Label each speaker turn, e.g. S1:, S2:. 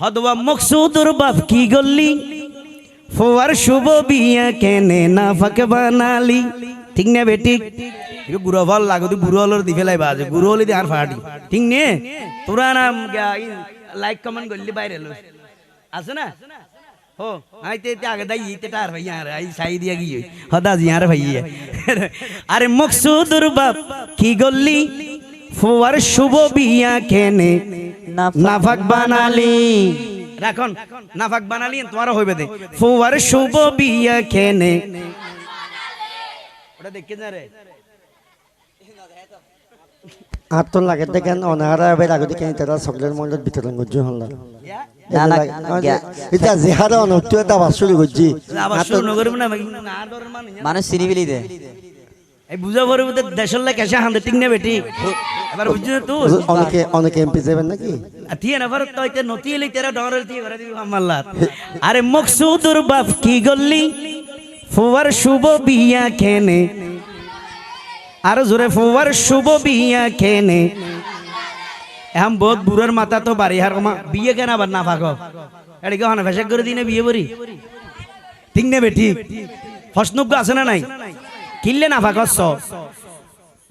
S1: হদবা মকসুদুর বাপ কি গল্লি ফোয়ার শুভ বিয়া কেনে না ফাঁকে বানালি ঠিক না বেটি এটা গুড়ো ভাল লাগো তুই গুড়ো হলোর দি ফেলাই বাজে গুড়ো হলে দি আর ফাটি ঠিক নে তোরা না লাইক কমেন্ট করলি বাইরে লো আছে না हो आई ते त्या अगदा ये ते टार भैया रे आई साई दिया की हदा जी यार भैया अरे मकसूदुर बाप की गल्ली ফুয়ার শুভ বিয়া কেনে? নাফাক বানালি। রাখন নাফাক বানালি তোমার হইবে দে। ফুয়ার শুভ বিয়া কেনে? ওটা দেখে রে।
S2: আর তো লাগে দেখেন অনাহারা এবার আগে দেখেন তারা সকলের মন্ডল বিতরণ করছি হল।
S3: না, না, না,
S2: এটা বাসুরি করছি।
S1: মানে
S3: মানুষ চিনি বিলি দে।
S1: এই বুঝা পড়বে তো দেশের লাগে কেসে হান্দে ঠিক না বেটি? এবার বুঝছ তুই
S2: অনেকে অনেকে এমপি যাবেন নাকি?
S1: থিয়ে না ভারত তো নতি এলি তেরা ডরেল দিয়ে দিবি মাল্লাত আরে মকসুদুর বাপ কি গল্লি ফুয়ার শুভ বিয়া কেনে আর জোরে ফুয়ার শুভ বিয়া কেনে এখন বহুত বুড়ার মাথা তো বাড়ি হার কমা। বিয়ে কেন আবার না ফাঁক এদিকে হনে ফেসাক করে দিনে বিয়ে করি ঠিক নেবে ঠিক। ফসনুজ্ঞ আছে না নাই? কিনলে না ফাঁকস